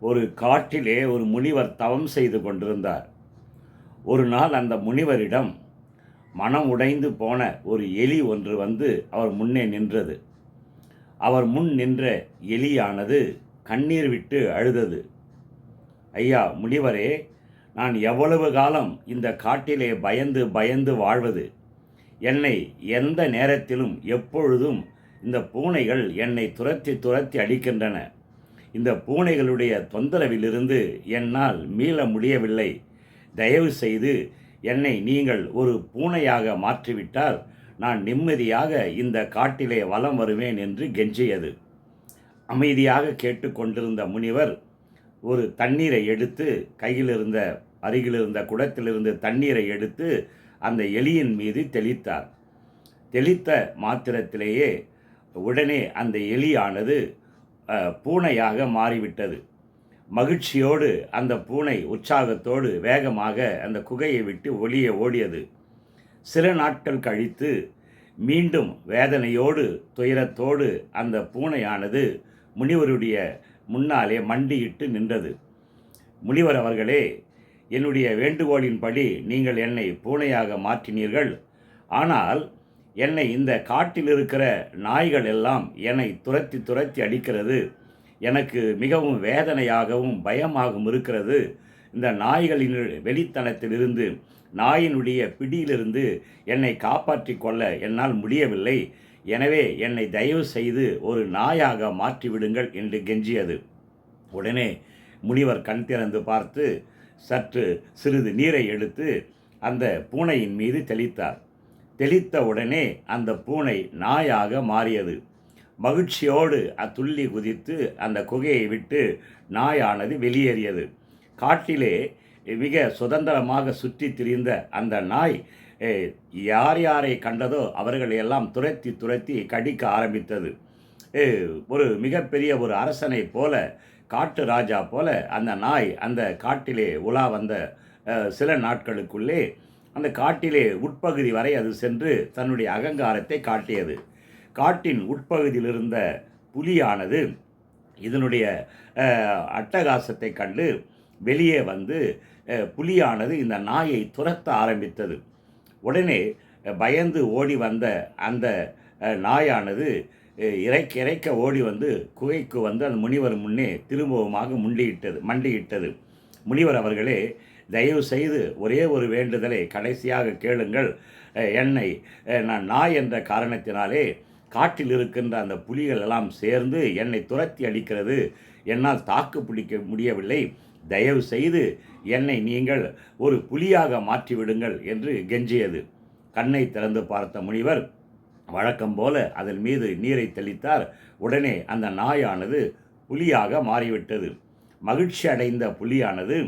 ஒரு காட்டிலே ஒரு முனிவர் தவம் செய்து கொண்டிருந்தார். ஒரு நாள் அந்த முனிவரிடம் மனம் உடைந்து போன ஒரு எலி ஒன்று வந்து அவர் முன்னே நின்றது. அவர் முன் நின்ற எலியானது கண்ணீர் விட்டு அழுதது. ஐயா முனிவரே நான் எவ்வளவு காலம் இந்த காட்டிலே பயந்து பயந்து வாழ்வது? என்னை எந்த நேரத்திலும் எப்பொழுதும் இந்த பூனைகள் என்னை துரத்தி துரத்தி அடிக்கின்றன. இந்த பூனைகளுடைய தொந்தரவிலிருந்து என்னால் மீள முடியவில்லை. தயவு செய்து என்னை நீங்கள் ஒரு பூனையாக மாற்றிவிட்டால் நான் நிம்மதியாக இந்த காட்டிலே வலம் வருவேன் என்று கெஞ்சியது. அமைதியாக கேட்டுக்கொண்டிருந்த முனிவர் ஒரு தண்ணீரை எடுத்து கையில் இருந்த அருகில் இருந்த குடத்திலிருந்து தண்ணீரை எடுத்து அந்த எலியின் மீது தெளித்தார். தெளித்த மாத்திரத்திலேயே உடனே அந்த எலியானது பூனையாக மாறிவிட்டது. மகிழ்ச்சியோடு அந்த பூனை உற்சாகத்தோடு வேகமாக அந்த குகையை விட்டு ஒளிய ஓடியது. சில நாட்கள் கழித்து மீண்டும் வேதனையோடு துயரத்தோடு அந்த பூனையானது முனிவருடைய முன்னாலே மண்டியிட்டு நின்றது. முனிவர் அவர்களே என்னுடைய வேண்டுகோளின்படி நீங்கள் என்னை பூனையாக மாற்றினீர்கள். ஆனால் என்னை இந்த காட்டில் இருக்கிற நாய்கள் எல்லாம் என்னை துரத்தி துரத்தி அடிக்கிறது. எனக்கு மிகவும் வேதனையாகவும் பயமாகவும் இருக்கிறது. இந்த நாய்களின் வெளித்தனத்திலிருந்து நாயினுடைய பிடியிலிருந்து என்னை காப்பாற்றி கொள்ள என்னால் முடியவில்லை. எனவே என்னை தயவு செய்து ஒரு நாயாக மாற்றிவிடுங்கள் என்று கெஞ்சியது. உடனே முனிவர் கண் திறந்து பார்த்து சற்று சிறிது நீரை எடுத்து அந்த பூனையின் மீது தெளித்தார். தெளித்த உடனே அந்த பூனை நாயாக மாறியது. மகிழ்ச்சியோடு அத்துள்ளி குதித்து அந்த குகையை விட்டு நாயானது வெளியேறியது. காட்டிலே மிக சுதந்திரமாக சுற்றித் திரிந்த அந்த நாய் யார் யாரை கண்டதோ அவர்களை எல்லாம் துரத்தி துரத்தி கடிக்க ஆரம்பித்தது. ஒரு மிகப்பெரிய ஒரு அரசனை போல காட்டு ராஜா போல அந்த நாய் அந்த காட்டிலே உலா வந்த சில நாட்களுக்குள்ளே அந்த காட்டிலே உட்பகுதி வரை அது சென்று தன்னுடைய அகங்காரத்தை காட்டியது. காட்டின் உட்பகுதியில் இருந்த புலியானது இதனுடைய அட்டகாசத்தை கண்டு வெளியே வந்து புலியானது இந்த நாயை துரத்த ஆரம்பித்தது. உடனே பயந்து ஓடி வந்த அந்த நாயானது இறைக்க இறைக்க ஓடி வந்து குகைக்கு வந்து அந்த முனிவர் முன்னே திரும்பவுமாக முண்டியிட்டது மண்டியிட்டது. முனிவர் அவர்களே தயவு செய்து ஒரே ஒரு வேண்டுதலை கடைசியாக கேளுங்கள். என்னை நான் நாய் என்ற காரணத்தினாலே காட்டில் இருக்கின்ற அந்த புலிகள் எல்லாம் சேர்ந்து என்னை துரத்தி அடிக்கிறது. என்னால் தாக்கு பிடிக்க முடியவில்லை. தயவு செய்து என்னை நீங்கள் ஒரு புலியாக மாற்றிவிடுங்கள் என்று கெஞ்சியது. கண்ணை திறந்து பார்த்த முனிவர் வழக்கம் போல அதன் மீது நீரை தெளித்தார் உடனே அந்த நாயானது புலியாக மாறிவிட்டது. மகிழ்ச்சி அடைந்த புலியானது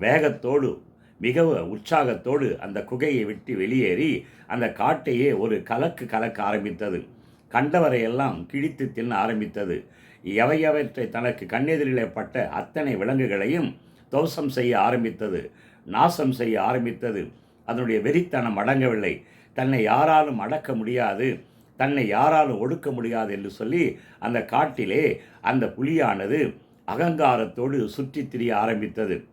வேகத்தோடு மிக உற்சாகத்தோடு அந்த குகையை விட்டு வெளியேறி அந்த காட்டையே ஒரு கலக்கு கலக்க ஆரம்பித்தது. கண்டவரையெல்லாம் கிழித்து தின்ன ஆரம்பித்தது. எவையவற்றை தனக்கு கண்ணெதிரிலே பட்ட அத்தனை விலங்குகளையும் துவசம் செய்ய ஆரம்பித்தது. நாசம் செய்ய ஆரம்பித்தது. அதனுடைய வெறித்தனம் அடங்கவில்லை. தன்னை யாராலும் அடக்க முடியாது. தன்னை யாராலும் ஒடுக்க முடியாது என்று சொல்லி அந்த காட்டிலே அந்த புலியானது அகங்காரத்தோடு சுற்றித் திரிய ஆரம்பித்தது.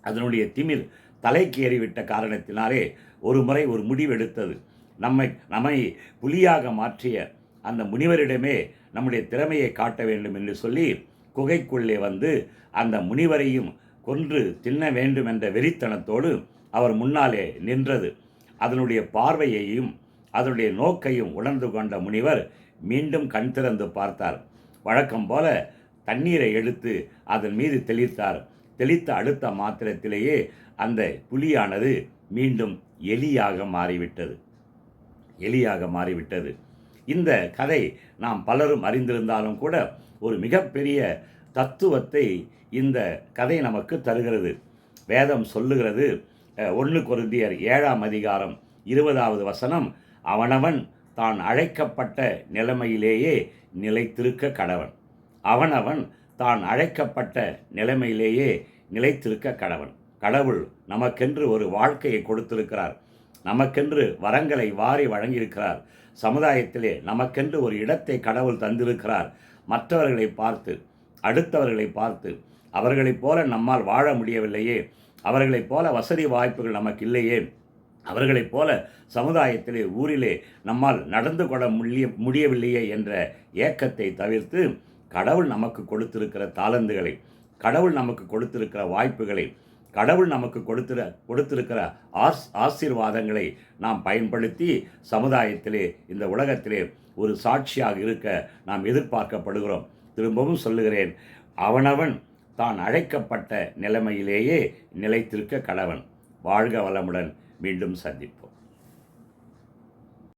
அதனுடைய திமிர் தலைக்கு ஏறிவிட்ட காரணத்தினாலே ஒரு முறை ஒரு முடிவெடுத்தது. நம்மை நம்மை புலியாக மாற்றிய அந்த முனிவரிடமே நம்முடைய திறமையை காட்ட வேண்டும் என்று சொல்லி குகைக்குள்ளே வந்து அந்த முனிவரையும் கொன்று தின்ன வேண்டும் என்ற வெறித்தனத்தோடு அவர் முன்னாலே நின்றது. அதனுடைய பார்வையையும் அதனுடைய நோக்கையும் உணர்ந்து கொண்ட முனிவர் மீண்டும் கண் திறந்து பார்த்தார். வழக்கம் போல தண்ணீரை எடுத்து அதன் மீது தெளித்தார். தெளித்த அடுத்த மாத்திரத்திலேயே அந்த புலியானது மீண்டும் எலியாக மாறிவிட்டது. எலியாக மாறிவிட்டது. இந்த கதை நாம் பலரும் அறிந்திருந்தாலும் கூட ஒரு மிகப்பெரிய தத்துவத்தை இந்த கதை நமக்கு தருகிறது. வேதம் சொல்லுகிறது ஒன்று குருந்தியர் ஏழாம் அதிகாரம் இருபதாவது வசனம் அவனவன் தான் அழைக்கப்பட்ட நிலைமையிலேயே நிலைத்திருக்க கடவன். அவனவன் தான் அழைக்கப்பட்ட நிலைமையிலேயே நிலைத்திருக்க கடவன் கடவுள் நமக்கென்று ஒரு வாழ்க்கையை கொடுத்திருக்கிறார். நமக்கென்று வரங்களை வாரி வழங்கியிருக்கிறார். சமுதாயத்திலே நமக்கென்று ஒரு இடத்தை கடவுள் தந்திருக்கிறார். மற்றவர்களை பார்த்து அடுத்தவர்களை பார்த்து அவர்களைப் போல நம்மால் வாழ முடியவில்லையே அவர்களைப் போல வசதி வாய்ப்புகள் நமக்கு இல்லையே அவர்களைப் போல சமுதாயத்திலே ஊரிலே நம்மால் நடந்து கொள்ள முடிய முடியவில்லையே என்ற ஏக்கத்தை தவிர்த்து கடவுள் நமக்கு கொடுத்திருக்கிற தாளந்துகளை கடவுள் நமக்கு கொடுத்திருக்கிற வாய்ப்புகளை கடவுள் நமக்கு கொடுத்திர கொடுத்திருக்கிற ஆஸ் ஆசீர்வாதங்களை நாம் பயன்படுத்தி சமுதாயத்திலே இந்த உலகத்திலே ஒரு சாட்சியாக இருக்க நாம் எதிர்பார்க்கப்படுகிறோம். திரும்பவும் சொல்லுகிறேன் அவனவன் தான் அழைக்கப்பட்ட நிலைமையிலேயே நிலைத்திருக்க கடவன். வாழ்க வளமுடன் மீண்டும் சந்திப்போம்.